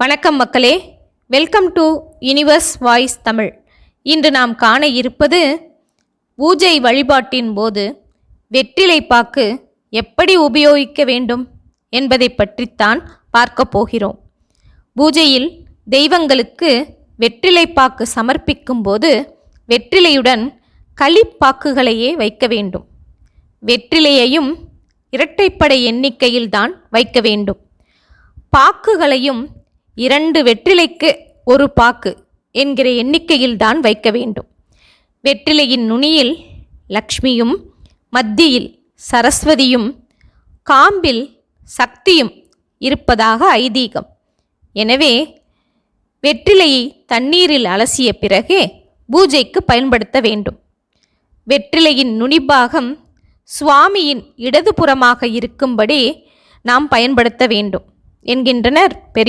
வணக்கம் மக்களே. Welcome to universe voice Tamil இன்று நாம் காண இருப்பது பூஜை வழிபாட்டின் போது வெற்றிலை பாக்கு எப்படி உபயோகிக்க வேண்டும் என்பதை பற்றித்தான் பார்க்க போகிறோம். பூஜையில் தெய்வங்களுக்கு வெற்றிலை பாக்கு சமர்ப்பிக்கும் போது வெற்றிலையுடன் களிப்பாக்குகளையே வைக்க வேண்டும். வெற்றிலையையும் இரட்டைப்படை எண்ணிக்கையில்தான் வைக்க வேண்டும். பாக்குகளையும் இரண்டு வெற்றிலைக்கு ஒரு பாக்கு என்கிற எண்ணிக்கையில்தான் வைக்க வேண்டும். வெற்றிலையின் நுனியில் லக்ஷ்மியும் மத்தியில் சரஸ்வதியும் காம்பில் சக்தியும் இருப்பதாக ஐதீகம். எனவே வெற்றிலையை தண்ணீரில் அலசிய பிறகே பூஜைக்கு பயன்படுத்த வேண்டும். வெற்றிலையின் நுனிபாகம் சுவாமியின் இடதுபுறமாக இருக்கும்படி நாம் பயன்படுத்த வேண்டும் என்கின்றனர் பெரிய